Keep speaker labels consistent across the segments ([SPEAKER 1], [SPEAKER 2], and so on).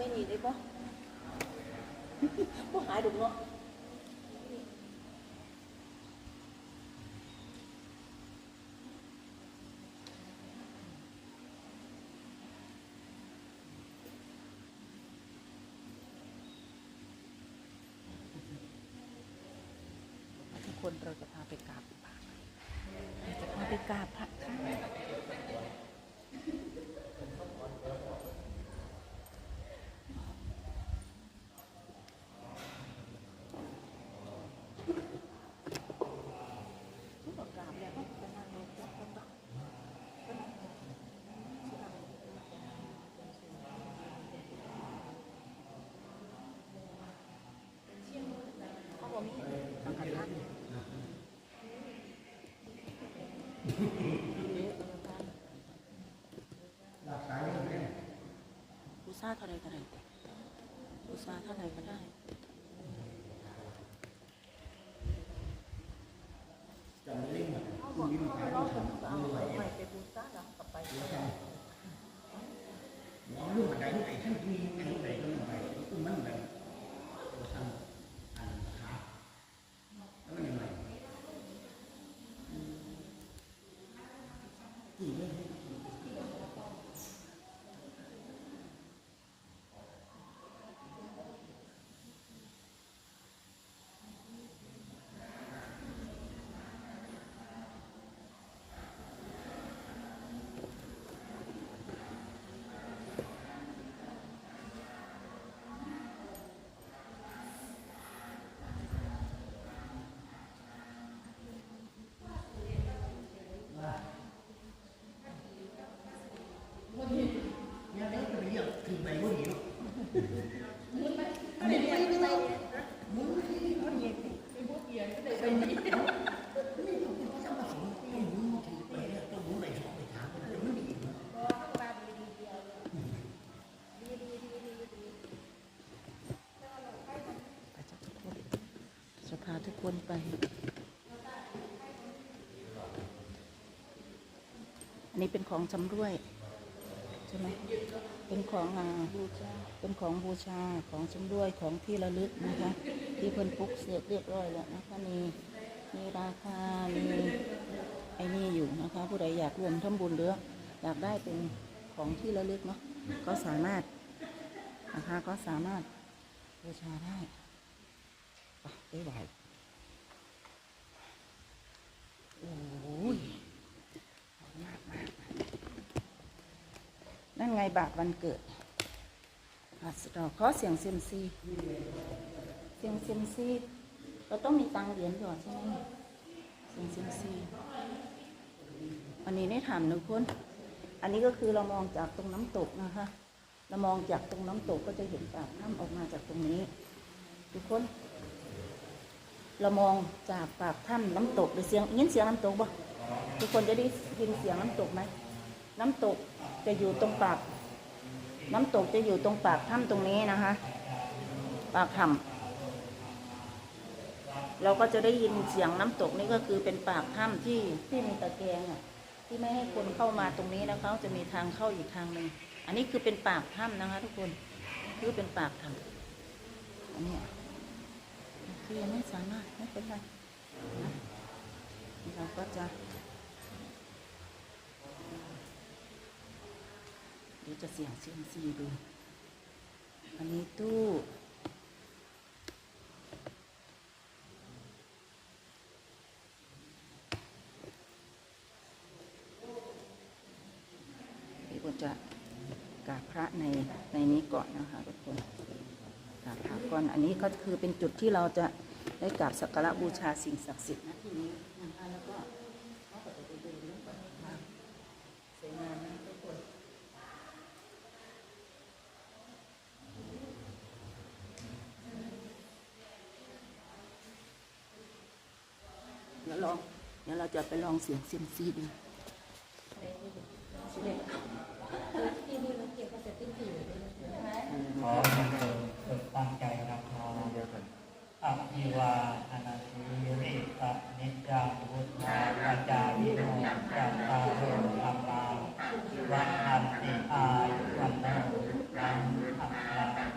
[SPEAKER 1] ไม่หนีได้ปะบ่หายดุเนาะทุกคนเราจะพาไปกราบพระจะพาไปกราบพระค่ะทุกคนกราบแล้วก็ไปนั่งลงแล้วก็ต้องเขาบอกมีสังฆทาน บูซาเท่าไรก็ได้บูซาเท่าไรก็ได้ เราคนก็เอาไปไปไปบูซาแล้วกลับไป
[SPEAKER 2] lúc mà đánh này thân đi đánh này nó phải cũng mất này rồi xong ăn khá nó là như này chỉ lên เนี่ยเด็กไปเรียกถึงไปวันนี้เนาะอันนี้ไปไม่ได้มึงไม่ได้วันนี้ไปบวชเรียนก็ได้ไปนี่นี่ผมก็จะมาสอนให้มึงถือไปเนี่ยต้องมึงไปสอนไปถามมันจะไม่ดีเนาะ
[SPEAKER 1] ไปจะทุกคน จะพาทุกคนไป อันนี้เป็นของชำรวย ใช่ไหม เป็นของอ่าบูชาเป็นของบูชาของชำรวยของที่ระลึกนะคะ ที่เพิ่นปลุกเสกเรียบร้อยแล้วนะคะมีมีราคา มีไอ้นี่อยู่นะคะ ผู้ใดอยากรวมทำบุญหรืออยากได้เป็นของที่ระลึกเนาะก็สามารถนะคะก็สามารถบูชาได้ ไปได้ไโอ้ยมากมากนั่นไงบาทวันเกิดอัสดอขอเสียงเซมซีเสียงเซมซีเราต้องมีตังเหรียญก่อนใช่ไหมเสียงเซมซีอันนี้ได้ถามหนึ่งคนอันนี้ก็คือเรามองจากตรงน้ำตกนะคะ เรามองจากตรงน้ำตกก็จะเห็นปากถ้ำออกมาจากตรงนี้ ทุกคน เรามองจากปากถ้ำน้ำตกหรือเสียงยินเสียงน้ำตกบ่ทุกคนจะได้ยินเสียงน้ำตกไหมน้ำตกจะอยู่ตรงปาก น้ำตกจะอยู่ตรงปากถ้ำตรงนี้นะคะ ปากถ้ำเราก็จะได้ยินเสียงน้ำตกนี่ก็คือเป็นปากถ้ำที่ที่มีตะแกรงอะที่ไม่ให้คนเข้ามาตรงนี้นะคะจะมีทางเข้าอีกทางหนึ่งอันนี้คือเป็นปากถ้ำนะคะ ทุกคนคือเป็นปากถ้ำอันนี้ ยคือยังไม่สามารถไม่เป็นไรนะเราก็จะเดี๋ยวจะเสียงเซียมซีดู อันนี้ตู้จะกราบพระในในนี้ก่อนนะคะทุกคน ราบพระก่อนอันนี้ก็คือเป็นจุดที่เราจะได้กราบสักการะบูชาสิ่งศักดิ์สิทธิ์นะที่นี้นะคะแล้วก็สวยงามนะทุกคนเดี๋ยวลองเดี๋ยวเราจะไปลองเสียงเซียมซีดูสิเด็ก
[SPEAKER 3] ขอจงฝึกตั้งใจรับน้อมอภิ วาอนาสีริสะนิจจังวุฒาปัจจาวิโนจัตตาโรธรรมาวัฏันติอายุวันโนรังอัปปะ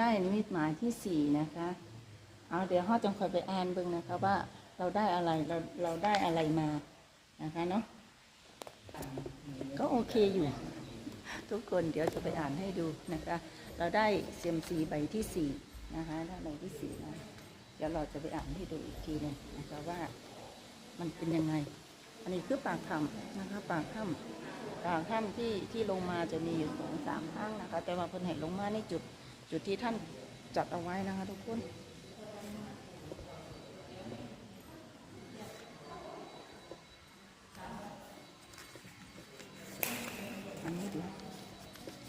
[SPEAKER 1] ได้นิมิตหมายที่สี่นะคะ เอาเดี๋ยวห้อจังคอยไปอ่านเบิ่งนะคะว่าเราได้อะไรเราเราได้อะไรมานะคะเนาะก็โอเคอยู่ ทุกคนเดี๋ยวจะไปอ่านให้ดูนะคะ เราได้เซียมซีใบที่สี่นะคะได้ใบที่สี่นะเดี๋ยวเราจะไปอ่านให้ดูอีกทีหนึงนะคะว่ามันเป็นยังไง อันนี้คือปากถ้ำนะคะ ปากถ้ำปากถ้ำที่ที่ลงมาจะมีอยู่สองสามทางนะคะ แต่ว่าเพิ่นให้ลงมาในจุด จุดที่ท่านจัดเอาไว้นะคะทุกคนอันนี้เดี๋ยว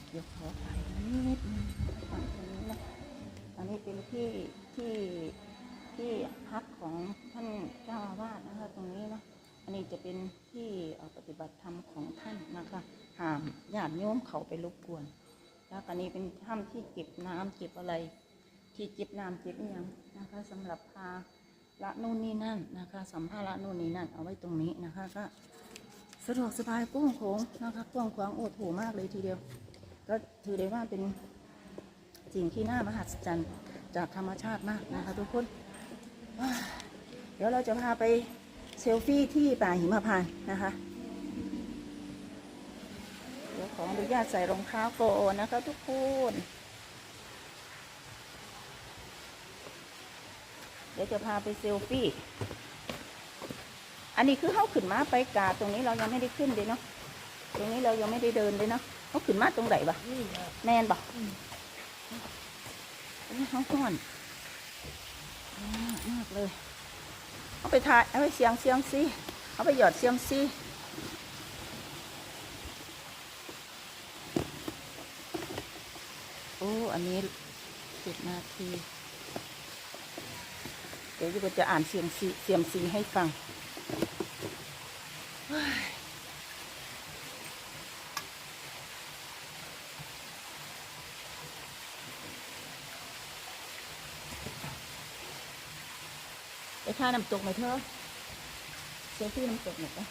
[SPEAKER 1] เดี๋ยวขอถ่ายอันนี้นิดนึงถ่ายตรงนี้นะอันนี้เป็นที่ที่ที่พักของท่านเจ้าอาวาสนะคะตรงนี้นะอันนี้จะเป็นที่ปฏิบัติธรรมของท่านนะคะห้ามญาติโยมเขาไปรบกวน แล้วอันนี้เป็นถ้ำที่เก็บน้ำเก็บอะไร ที่เก็บน้ำเก็บอหยังนะคะสำหรับพาละนู่นนี่นั่นนะคะ สัมภาระนู่นนี่นั่นเอาไว้ตรงนี้นะคะก็สะดวกสบายกุ้งโขงนะคะกว้างขวางโอดโหมากเลยทีเดียว ก็ถือได้ว่าเป็นสิ่งที่น่ามหัศจรรย์จากธรรมชาติมากนะคะทุกคนเดี๋ยวเราจะพาไปเซลฟี่ที่ป่าหิมพานต์นะคะ เดี๋ยวข ออนุญาตใส่รองเท้าโกอนะคะทุกคนเดี๋ยวจะพาไปเซลฟี่ อันนี้คือเข้าขึ้นมาไปกาตรงนี้เรายังไม่ได้ขึ้นเลยเนาะ ตรงนี้เรายังไม่ได้เดินเลยเนาะเขาขึ้นมาตรงไหนบะแมนบะนนี้เขาห้อนมากเลย เอาไปถ่าย เอาไปเสียงเสียงซีเอาไปหยอดเสียงซี โอ้ อันนี้สิบนาที เดี๋ยวจะจะอ่านเสียงซีเสียงซีให้ฟัง ไปท่าน้ำตกไหมเธอเซลฟี่น้ำตกหน่อยปะ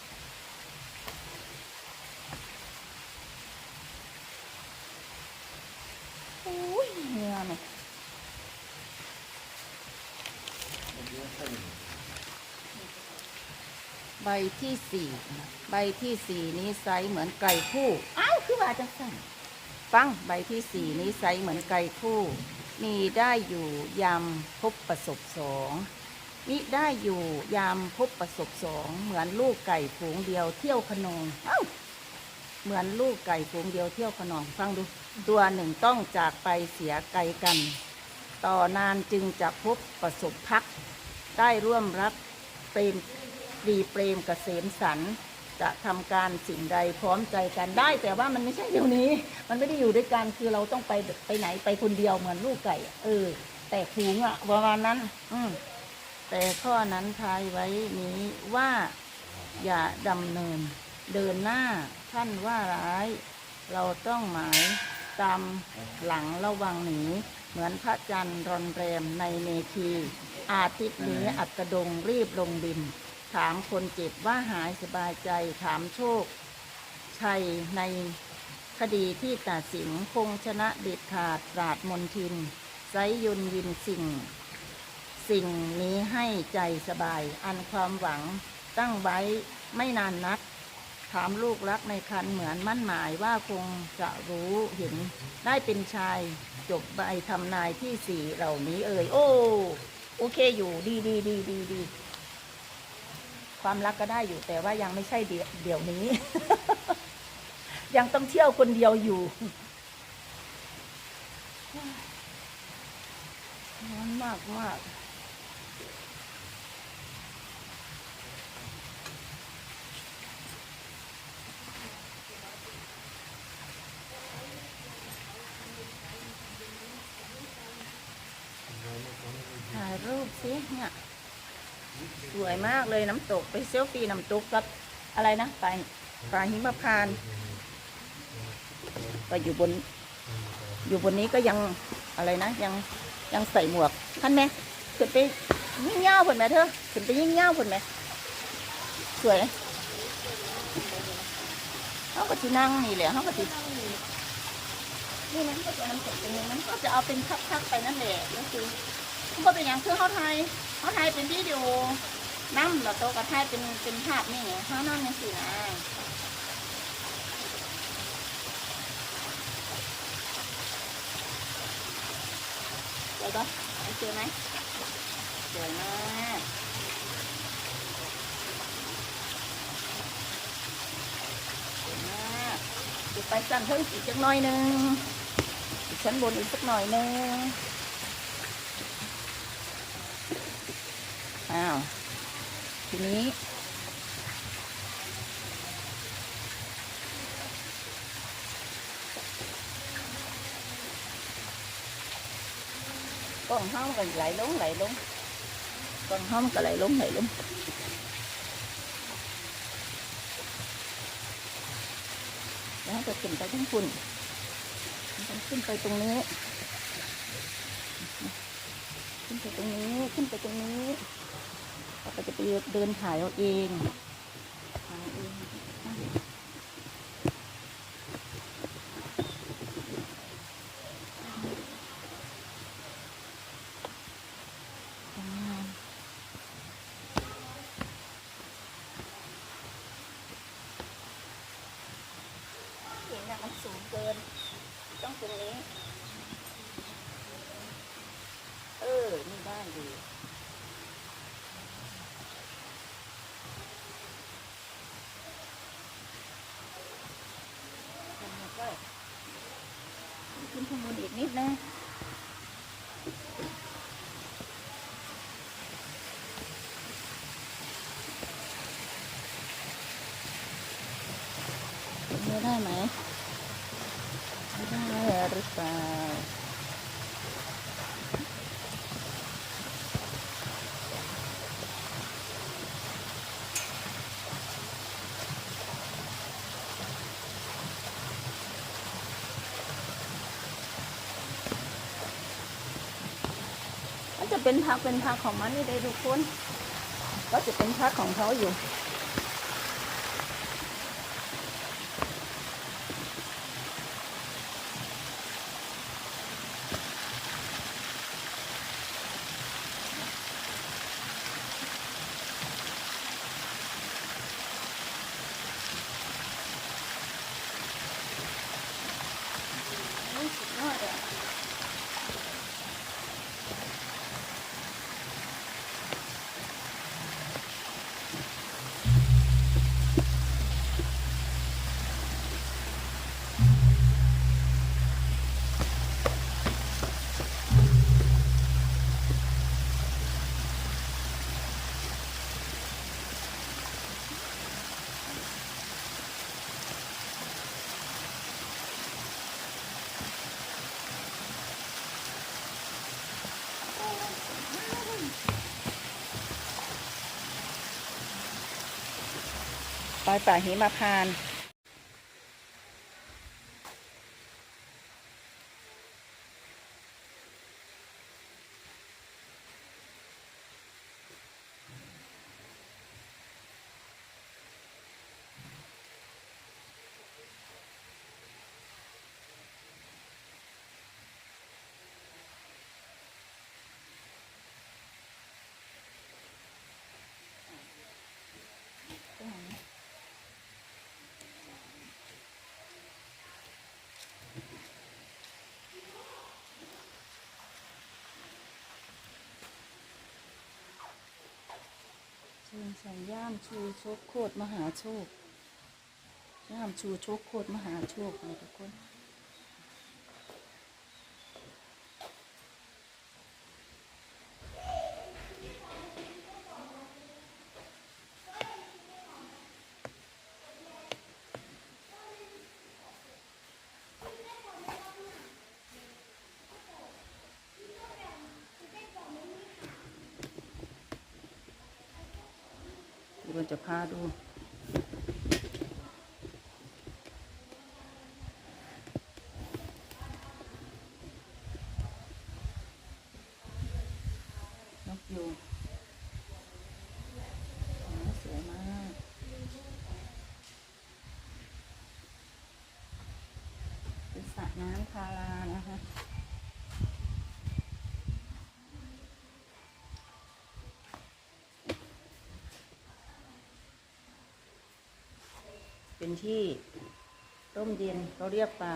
[SPEAKER 1] อ้ยเหงื่อไหมใบที่สี่ใบที่สี่นี้ไซส์เหมือนไก่คู่อ้าวคือว่าจะสั่งฟังใบที่สี่นี้ไซส์เหมือนไก่คู่ มีได้อยู่ยามพบประสบสองมิได้อยู่ยามพบประสบสองเหมือนลูกไก่ฝูงเดียวเที่ยวขนองเอ้าเหมือนลูกไก่ฝูงเดียวเที่ยวขนองฟังดู ตัวหนึ่งต้องจากไปเสียไกลกัน ต่อนานจึงจะพบประสบพัก ได้ร่วมรักเปรมดีเปรมกเกษมสันจะทำการสิ่งใดพร้อมใจกันได้ แต่ว่ามันไม่ใช่เดี๋ยวนี้ มันไม่ได้อยู่ด้วยกันคือเราต้องไปไปไหนไปคนเดียวเหมือนลูกไก่ เออ แต่ฝูงอะประมาณนั้น อืมแต่ข้อนั้นทายไว้นี้ว่า อย่าดำเนิน เดินหน้าท่านว่าร้าย เราต้องหมาย ตามหลังระวังหนี เหมือนพระจันทร์รอนแรมในเมคี อาทิตย์นี้อักดงรีบลงดิน ถามคนเจ็บว่าหายสบายใจถามโชค ชัยในคดีที่ตัดสินคงชนะเด็ดขาดปราดมนทินไซยุนยินสิ่ง สิ่งนี้ให้ใจสบาย อันความหวังตั้งไว้ไม่นานนัก ถามลูกรักในคันเหมือนมั่นหมายว่าคงจะรู้เห็นได้เป็นชายจบใบทำนายที่สี่เหล่านี้เอ่ยโอ้โอเคอยู่ดีดีดีดีดีความรักก็ได้อยู่แต่ว่ายังไม่ใช่เดี๋ยวเดี๋ยวนี้ ยังต้องเที่ยวคนเดียวอยู่ร้อนมากมาก รูปสิเนี่ยสวยมากเลยน้ำตกไปเซลฟี่น้ำตกกับอะไรนะปลาปลาหิมพานก็อยู่บน อยู่บนนี้ก็ยังอะไรนะ ยังยังใส่หมวกท่านไหมขึ้นไปยิ่งเง่าผลไหมเธอขึ้นไปยิ่งเง่าผลไหมสวยเลยเขาก็ที่นั่งนี่แหละเขาก็ที่นี่มันก็จะน้ำตกตรงนี้มันก็จะเอาเป็นพักๆไปนั่นแหละก็คือ ก็เป็นอย่างคือเขาไทยเขาไทยเป็นวิดีโอน้ำแล้วโตกระไทยเป็นเป็นภาพนี่เขานั่นนี่สินะเดี๋ยวก็เจอไหมสวยมากสวยมากเดี๋ยวไปสั่นเพิ่มอีกจักหน่อยหนึงอีกชั้นบนอีกสักหน่อยหนึง อ้าว ทีนี้กล้องห้องก็ไหลลงไหลลงกล้องห้องก็ไหลลงไหลลงแล้วก็ขึ้นไปทั้งคุณขึ้นไปตรงนี้ ขึ้นไปตรงนี้ ขึ้นไปตรงนี้ ก็จะไปเดินขายเอาเองถ่ายเอาเองอ่าเห็นอะมันสูงเกิน ต้องตรงนี้ เออ นี่ได้ดีทำไมก็ ขึ้นข้างบนอีกนิดนะ ไม่ได้ไหมไม่ได้หรือเปล่า มันจะ เป็นพักเป็นพักของมันนี่ได้ทุกคน ก็จะเป็นพักของเขาอยู่ อยป่าหิมาพานต์ เชิญสัญญามชูโชคโคตรมหาโชคย่ามชูโชคโคตรมหาโชคนะทุกคน เดี๋ยวเราจะพาดู นกยูงโอ้สวยมากเป็นสระน้ำพารานะคะ นที่ร่มเย็นเราเรียกป่า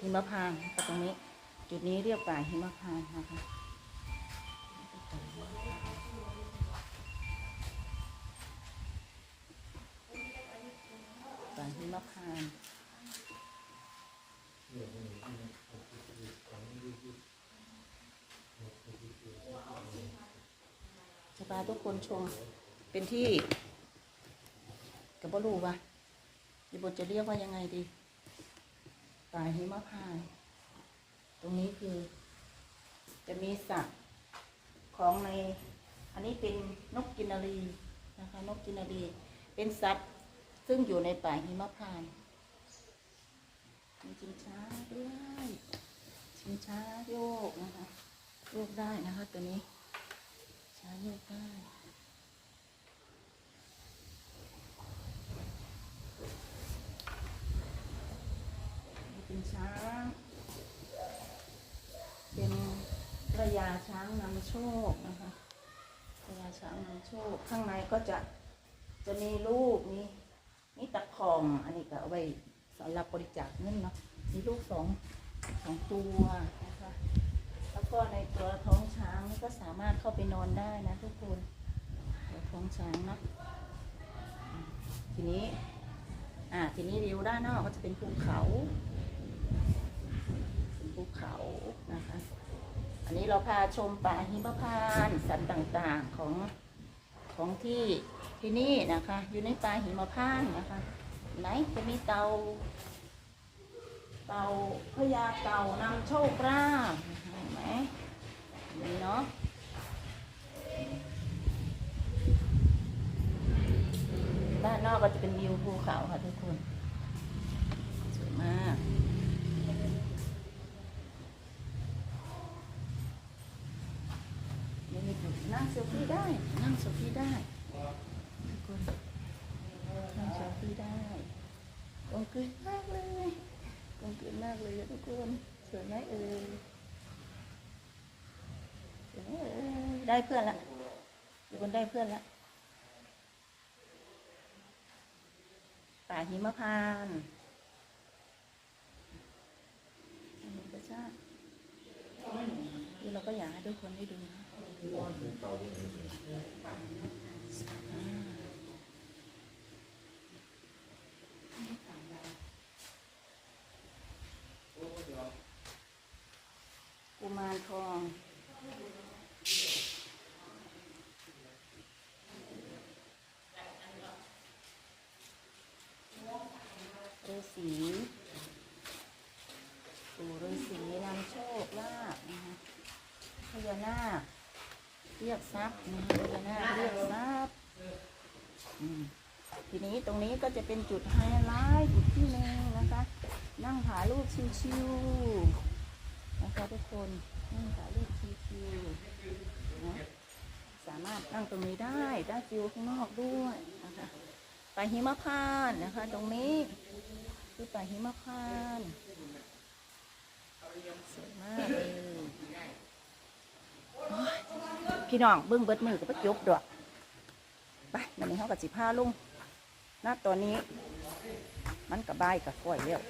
[SPEAKER 1] หิมพานต์ตรงนี้ จุดนี้เรียกป่าหิมพานต์นะคะป่าหิมพานต์จะพาทุกคนชมเป็นที่กับบรูว่า ดิบทจะเรียกว่ายังไงดีป่าหิมะพาน ตรงนี้คือ จะมีสัตว์ของใน อันนี้เป็นนกกินรีนะคะ นกกินรีเป็นสัตว์ซึ่งอยู่ในป่าหิมะพานมีชิงช้าด้วยชิงช้าโยกนะคะโยกได้นะคะ ตัวนี้ช้าโยกได้ นี่เป็น ช้าง เป็นพระยาช้างนำโชคนะคะพระยาช้างนำโชค ข้างในก็จะจะมีลูกมีมีตะขอมอันนี้ก็เอาไว้สำหรับบริจาคเงินเนาะมีลูกสองสองตัวนะคะแล้วก็ในตัวท้องช้างนี่ก็สามารถเข้าไปนอนได้นะทุกคนตัวท้องช้างเนาะทีนี้ อ่าทีนี้ริ้วด้านนอกก็จะเป็นภูเขา เป็นภูเขานะคะ อั นี้เราพาชมป่าหิมพานต์สัตว์ต่างๆของของที่ที่นี่นะคะ อยู่ในป่าหิมพานต์นะคะ ไหนจะมีเตา เตาพญาเต่านำโชคลาภเห็นไหมนี่เนาะด้านนอกก็จะเป็นวิวภูเขาค่ะทุกคน สวยมาก นั่งเซลฟี่ได้ นั่งเซลฟี่ได้ทุกคนนั่งเซลฟี่ได้กลมกลืนมากเลยกลมกลืนมากเลยทุกคนสวยไหมเอ่ยสวยไหมเอ่ยได้เพื่อนละทุกคนได้เพื่อนละป่าหิมพานต์อันนี้ก็จะนี่เราก็อยากให้ทุกคนได้ดูนะ กุมารทองฤาษีปู่ฤาษีนำโชคลาภนะคะพญานาค อกทรัพย์นะคะพญานาคเรียกทรัพย์อืมทีนี้ตรงนี้ก็จะเป็นจุดไฮไลท์อีกที่หนึ่งนะคะ นั่งถ่ายรูปชิวๆนะคะทุกคนนั่งถ่ายรูปชิวๆนะสามารถนั่งตรงนี้ได้ได้วิวข้างนอกด้วยนะคะป่าหิมพานต์นะคะ ตรงนี้คือป่าหิมพานต์สวยมากเลย พี่น้องเบิ้งเบิดมือกับจบดอกไปวันนี้เขากับสิผ้าลุงณตอนนี้ มันกับใบายกับก้อยแล้ว